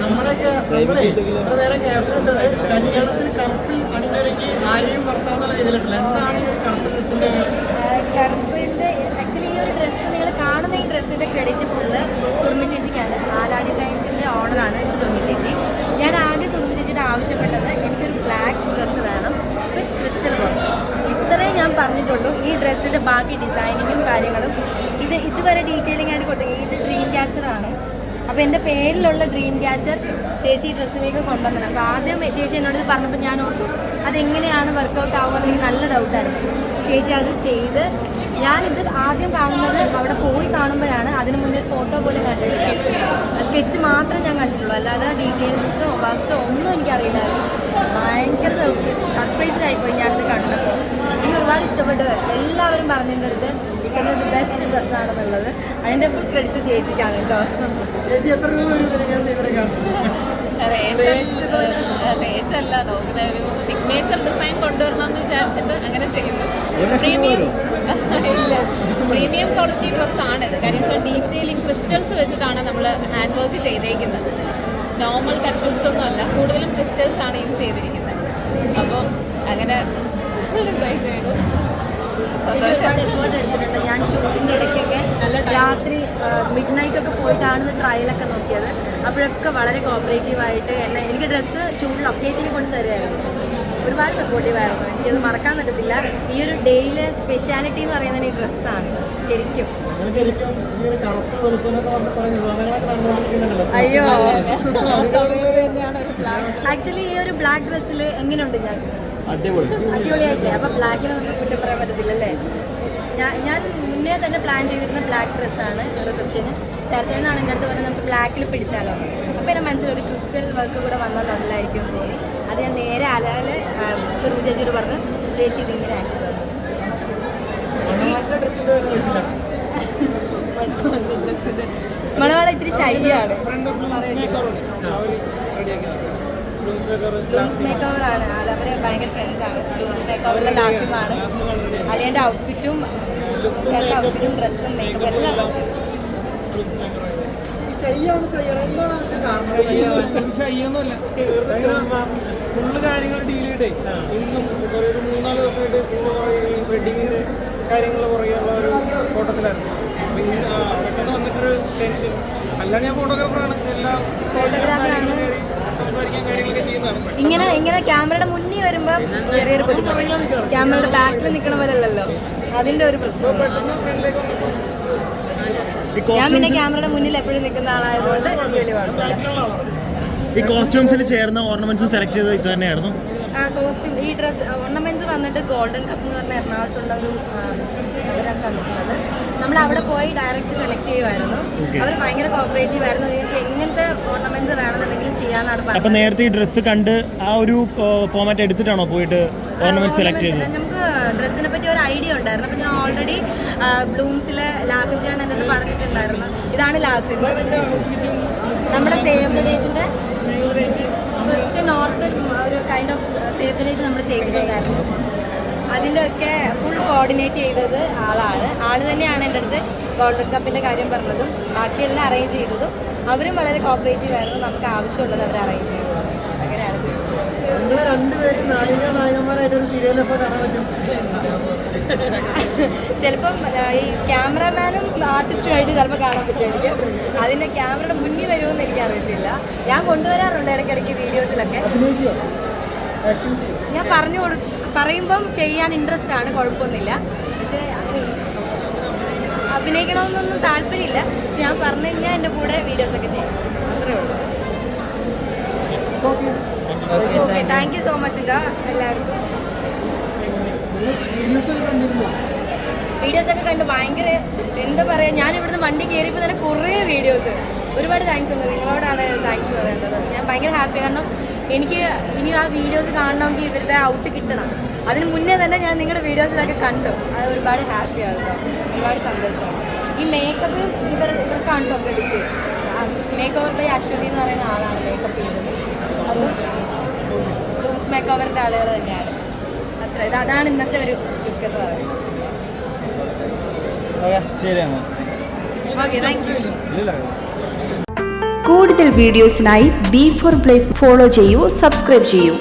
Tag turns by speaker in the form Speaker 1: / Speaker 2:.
Speaker 1: നമ്മുടെയൊക്കെ നമ്മളെ ഇത്ര നേരം ക്യാപ്ഷൻ ഇട്ടത് കല്യാണത്തിൽ കറുപ്പിൽ അണിഞ്ഞൊരുക്കി ആരെയും ഭർത്താവെന്നുള്ള രീതിയിലുണ്ടല്ലോ എന്താണ് ഈ കറുപ്പ് ഡ്രസ്സിന്റെ
Speaker 2: കറുപ്പിന്റെ ആക്ച്വലി ഈ ഒരു ഡ്രസ്സ് നിങ്ങൾ കാണുന്ന ഈ ഡ്രസ്സിന്റെ ക്രെഡിറ്റ് ഫുള്ള് സുർമി ചേച്ചിക്കാണ്. ആലാ ഡിസൈൻസിന്റെ ഓണറാണ് സുർമി ചേച്ചി. ഞാൻ ആകെ സുർമി ചേച്ചിയുടെ ആവശ്യപ്പെട്ടത് എനിക്കൊരു ബ്ലാക്ക് ഡ്രസ്സ് വേണം വിത്ത് ക്രിസ്റ്റൽ ബോക്സ് ഇത്രയും ഞാൻ പറഞ്ഞിട്ടുള്ളൂ. ഈ ഡ്രസ്സിന്റെ ബാക്കി ഡിസൈനിങ്ങും കാര്യങ്ങളും ഇത് ഇതുവരെ ഡീറ്റെയിലിംഗ് കൊടുത്തു. ഇത് ഡ്രീം ക്യാച്ചറാണ് അപ്പോൾ എന്റെ പേരിലുള്ള ഡ്രീം ക്യാച്ചർ ചേച്ചി ഡ്രസ്സിലേക്ക് കൊണ്ടുവന്നത് അപ്പോൾ ആദ്യം ചേച്ചി എന്നോട് പറഞ്ഞപ്പോൾ ഞാൻ ഓർത്തു അതെങ്ങനെയാണ് വർക്കൗട്ട് ആവുക എനിക്ക് നല്ല ഡൗട്ടായിരുന്നു ചേച്ചി അത് ചെയ്ത് ഞാനിത് ആദ്യം കാണുന്നത് അവിടെ പോയി കാണുമ്പോഴാണ്. അതിന് മുന്നേ ഫോട്ടോ പോലും കണ്ടിട്ടില്ല. സ്കെച്ച് മാത്രമേ ഞാൻ കണ്ടിട്ടുള്ളൂ. അല്ലാതെ ഡീറ്റെയിൽസോ വർക്ക്സോ ഒന്നും എനിക്കറിയില്ലായിരുന്നു. ഭയങ്കര സർപ്രൈസ്ഡ് ആയിപ്പോയി ഞാനിത് കണ്ടപ്പോൾ ഒരുപാട് ഇഷ്ടപ്പെട്ടു എല്ലാവരും പറഞ്ഞതിന്റെ അടുത്ത് ഇട്ടുന്നത് ബെസ്റ്റ് ഡ്രസ്സാണെന്നുള്ളത്. അതിന്റെ ഫുൾ ക്രെഡിറ്റ് ചേച്ചിക്കാണ് കേട്ടോ.
Speaker 1: ചേച്ചി എത്ര
Speaker 3: റേറ്റ് അല്ല നോക്കുന്ന ഒരു സിഗ്നേച്ചർ ഡിസൈൻ കൊണ്ടുവരണം എന്ന് വിചാരിച്ചിട്ട് അങ്ങനെ ചെയ്യുന്നു. പ്രീമിയം ഇല്ല പ്രീമിയം ക്വാളിറ്റി ഡ്രസ് ആണ് ഇത്. കാര്യം വെച്ചാൽ ഡീറ്റെയിലിംഗ് ക്രിസ്റ്റൽസ് വെച്ചിട്ടാണ് നമ്മൾ ഹാൻഡ് വർക്ക് ചെയ്തേക്കുന്നത്. നോർമൽ കട്ടിൽസ് ഒന്നും അല്ല കൂടുതലും ക്രിസ്റ്റൽസ് ആണ് യൂസ് ചെയ്തിരിക്കുന്നത്. അപ്പം അങ്ങനെ
Speaker 2: ഒരുപാട് എഫേർട്ട് എടുത്തിട്ടുണ്ട് ഞാൻ ഷൂട്ടിന്റെ ഇടയ്ക്കൊക്കെ രാത്രി മിഡ് നൈറ്റ് ഒക്കെ പോയിട്ടാണ് ട്രയലൊക്കെ നോക്കിയത്. അപ്പോഴൊക്കെ വളരെ കോപ്പറേറ്റീവ് ആയിട്ട് എന്നെ എനിക്ക് ഡ്രസ്സ് ഷൂട്ട് ലൊക്കേഷനിൽ കൊണ്ട് തരുമായിരുന്നു. ഒരുപാട് സപ്പോർട്ടീവ് ആയിരുന്നു. എനിക്കത് മറക്കാൻ പറ്റത്തില്ല. ഈ ഒരു ഡേയിലെ സ്പെഷ്യാലിറ്റി എന്ന് പറയുന്നത് ഈ ഡ്രസ്സാണ് ശരിക്കും. അയ്യോ. ആക്ച്വലി ഈ ഒരു ബ്ലാക്ക് ഡ്രസ്സിൽ എങ്ങനെയുണ്ട് ഞാൻ?
Speaker 1: അടിപൊളി.
Speaker 2: അടിപൊളിയായിട്ടില്ലേ അപ്പം ബ്ലാക്കിന് നമുക്ക് കുറ്റം പറയാൻ പറ്റത്തില്ലല്ലേ? ഞാൻ ഞാൻ മുന്നേ തന്നെ പ്ലാൻ ചെയ്തിരുന്ന ബ്ലാക്ക് ഡ്രസ്സാണ് റിസപ്ഷന് ശരത്തേനാണ് എന്റെ അടുത്ത് പറഞ്ഞത് നമുക്ക് ബ്ലാക്കിൽ പിടിച്ചാലോ. അപ്പോൾ എന്റെ മനസ്സിൽ ഒരു ക്രിസ്റ്റൽ വർക്ക് കൂടെ വന്നാൽ നല്ലതായിരിക്കും തോന്നി. അത് ഞാൻ നേരെ അലാൽ ചെറു ചേച്ചിയോട് പറഞ്ഞു ചേച്ചി ഇതിങ്ങനെ ആക്കി തന്നു മണവാള ഇച്ചിരി ശൈലിയാണ് ലൂസ് മേക്ക് ഓവർ ആണ്. അവർ ഭയങ്കര ഫ്രണ്ട്സ് ആണ്. ലൂസ് മേക്ക് ഓവറിലെ ലാസിമാണ് അലിയന്റെ ഔട്ട്ഫിറ്റും ഔട്ട്ഫിറ്റും ഡ്രസ്സും മേക്കപ്പ് എല്ലാം
Speaker 1: ഫുള്ള് കാര്യങ്ങൾ ഡീൽ ചെയ്തേ ഇന്നും ഒരു ഒരു മൂന്നാൽ ദിവസമായിട്ട് ഇതിന്റെ ഈ വെഡിങ്ങിന്റെ കാര്യങ്ങൾ പുറകെയുള്ള ഒരു ഓട്ടത്തിലായിരുന്നു അപ്പൊ പെട്ടെന്ന് വന്നിട്ടൊരു ടെൻഷൻ അല്ലാണ്ട് ഞാൻ ഫോട്ടോഗ്രാഫറാണ് എല്ലാ
Speaker 2: ഇങ്ങനെ ക്യാമറയുടെ മുന്നിൽ വരുമ്പോൾ ചെറിയൊരു ബുദ്ധിമുട്ട്. ക്യാമറയുടെ ബാക്കിൽ നിൽക്കണ പോലെ അല്ലല്ലോ അതിന്റെ ഒരു പ്രശ്നം. ഞാൻ പിന്നെ ക്യാമറയുടെ മുന്നിൽ എപ്പോഴും നിൽക്കുന്ന ആളായതുകൊണ്ട് എനിക്ക് വലിയ കുഴപ്പമില്ല
Speaker 4: ഈ കോസ്റ്റ്യൂംസിൽ ചേർന്ന ഓർണമെന്റ്സും സെലക്ട് ചെയ്തത് ഇത് തന്നെയായിരുന്നു.
Speaker 2: കോസ്റ്റ്യൂം ഈ ഡ്രസ് ഓർണമെന്റ്സ് വന്നിട്ട് ഗോൾഡൻ കപ്പ് എന്ന് പറഞ്ഞ എറണാകുളത്തുള്ള ഒരു അവരാണ് തന്നിട്ടുള്ളത്. നമ്മൾ അവിടെ പോയി ഡയറക്റ്റ് സെലക്ട് ചെയ്യുമായിരുന്നു അവർ ഭയങ്കര കോപ്പറേറ്റീവ് ആയിരുന്നു. നിങ്ങൾക്ക് എങ്ങനത്തെ
Speaker 4: അപ്പൊ നേരത്തെ ഈ ഡ്രസ്സ് കണ്ട് ആ ഒരു ഫോമാറ്റ് എടുത്തിട്ടാണോ പോയിട്ട് ഓർണമെന്റ് സെലക്ട് ചെയ്തത്?
Speaker 2: നമുക്ക് ഡ്രസ്സിനെ പറ്റി ഒരു ഐഡിയ ഉണ്ടായിരുന്നു. അപ്പൊ ഞാൻ ഓൾറെഡി ബ്ലൂംസിലെ ലാസിം ഞാൻ എന്നോട് പറഞ്ഞിട്ടുണ്ടായിരുന്നു. ഇതാണ് ലാസിം നമ്മുടെ സേവ് ദ ഡേറ്റിന്റെ ഫസ്റ്റ് നോർത്ത് ഒരു kind of save the date നമ്മൾ ചെയ്തിട്ടുണ്ടായിരുന്നു. അതിന്റെ ഒക്കെ ഫുൾ കോർഡിനേറ്റ് ചെയ്തത് ആളാണ്. ആൾ തന്നെയാണ് എന്റെ അടുത്ത് ഗോൾഡൻ കപ്പിന്റെ കാര്യം പറഞ്ഞതും ബാക്കിയെല്ലാം അറേഞ്ച് ചെയ്തതും അവരും വളരെ കോപ്പറേറ്റീവ് ആയിരുന്നു. നമുക്ക് ആവശ്യമുള്ളത് അവർ അറേഞ്ച് ചെയ്തത് അങ്ങനെയാണ് ചെയ്തത്.
Speaker 1: നിങ്ങൾ രണ്ടുപേരും നായിക നായകന്മാരായിട്ട് ഒരു സീരിയലൊക്കെ കാണാൻ പറ്റും?
Speaker 2: ചിലപ്പം ഈ ക്യാമറമാനും ആർട്ടിസ്റ്റുമായിട്ട് ചിലപ്പോൾ കാണാൻ പറ്റുമായിരിക്കും. അതിന്റെ ക്യാമറയുടെ മുന്നിൽ വരുമെന്ന് എനിക്ക് അറിയത്തില്ല ഞാൻ കൊണ്ടുവരാറുണ്ട് ഇടയ്ക്കിടയ്ക്ക് വീഡിയോസിലൊക്കെ. ഞാൻ പറഞ്ഞു കൊടു പറയുമ്പം ചെയ്യാൻ ഇൻട്രസ്റ്റ് ആണ് കുഴപ്പമൊന്നുമില്ല. പക്ഷേ അങ്ങനെ അഭിനയിക്കണമെന്നൊന്നും താല്പര്യമില്ല. പക്ഷെ ഞാൻ പറഞ്ഞു കഴിഞ്ഞാൽ എന്റെ കൂടെ വീഡിയോസ് വീഡിയോസൊക്കെ ചെയ്യും അത്രേ ഉള്ളൂ.
Speaker 1: Okay
Speaker 2: thank you so much കേട്ടോ എല്ലാവർക്കും.
Speaker 1: വീഡിയോസ്
Speaker 2: വീഡിയോസ് ഒക്കെ കണ്ട് ഭയങ്കര എന്താ പറയുക ഞാൻ ഇവിടുന്ന് വണ്ടി കയറിയപ്പോൾ തന്നെ കുറേ വീഡിയോസ് ഒരുപാട് താങ്ക്സ് ഉണ്ട്. നിങ്ങളോടാണ് താങ്ക്സ് പറയേണ്ടത്. ഞാൻ ഭയങ്കര ഹാപ്പി കാരണം എനിക്ക് ഇനി ആ വീഡിയോസ് കാണണമെങ്കിൽ ഇവരുടെ ഔട്ട് കിട്ടണം. അതിന് മുന്നേ തന്നെ ഞാൻ നിങ്ങളുടെ വീഡിയോസിലൊക്കെ കണ്ടു. അത് ഒരുപാട് ഹാപ്പിയാണ് കേട്ടോ. ഒരുപാട് സന്തോഷമാണ്. ഈ മേക്കപ്പ് ഇവർ ഇവർക്കാണ് കേട്ടോ credit make over by Aswathi എന്ന് പറയുന്ന ആളാണ് മേക്കപ്പ് ചെയ്തത് അപ്പം മേക്കോവറിന്റെ മേക്ക് ഓവറിന്റെ ആളുകൾ തന്നെയാണ്. അത്ര ഇത് അതാണ് ഇന്നത്തെ ഒരു ലുക്ക് എന്ന്. പറയുന്നത്
Speaker 5: കൂടുതൽ വീഡിയോസിനായി ബി ഫോർ പ്ലേസ് ഫോളോ ചെയ്യൂ സബ്സ്ക്രൈബ് ചെയ്യൂ.